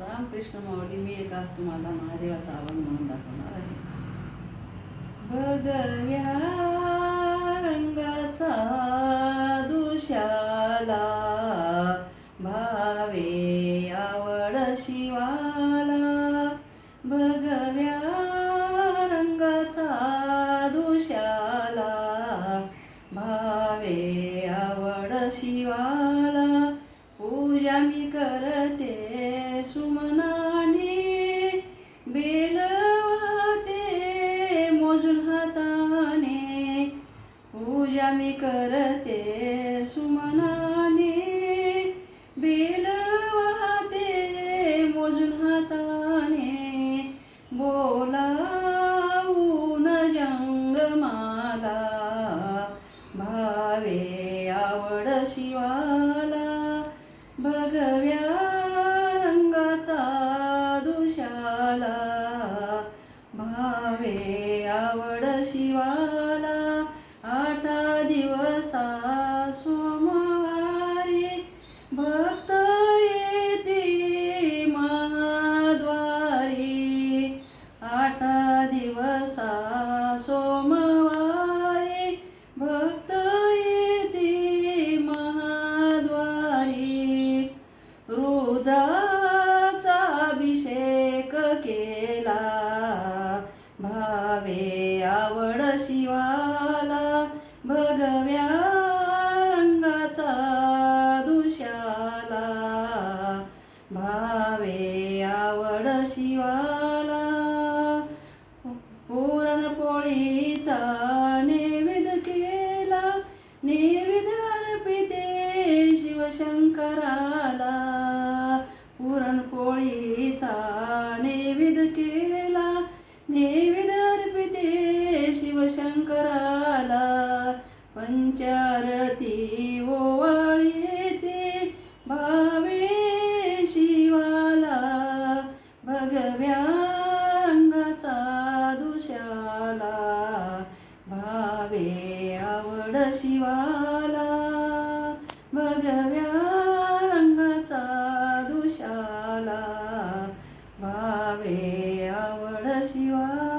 रामकृष्ण माऊली मी एक आज तुम्हाला महादेवाचा आवाज म्हणून दाखवणार आहे. भगव्या रंगाचा दुशाला भावे आवड शिवाला. भगव्या रंगाचा दुशाला भावे आवड शिवाला. पूजा मी करते पूजा मी करते सुमनाने बेलवाते मोजून हाताने बोलावून जंगमाला. भावे आवड शिवाला भगव्या रंगाचा दुशाला. भावे आवड शिवाला आठ दिवसा सोमवारी भक्त येते महाद्वारी. आठ दिवसा सोमवारी भक्त येते महाद्वारी. रुद्राचा अभिषेक केला भावे आवड शिवा. भगव्या रंगाचा दुशाला भावे आवड शिवाला. पुरणपोळीचा नैवेद्य केला नैवेद्य अर्पिते शिवशंकराला. पुरणपोळीचा नैवेद्य केला नैवेद्य अर्पिते शिवशंकराला. पंचारती ओवाळी ते भावे शिवाला भगव्या रंगाचा दुशाला भावे आवड शिवाला भगव्या रंगाचा दुशाला भावे आवड शिवाला.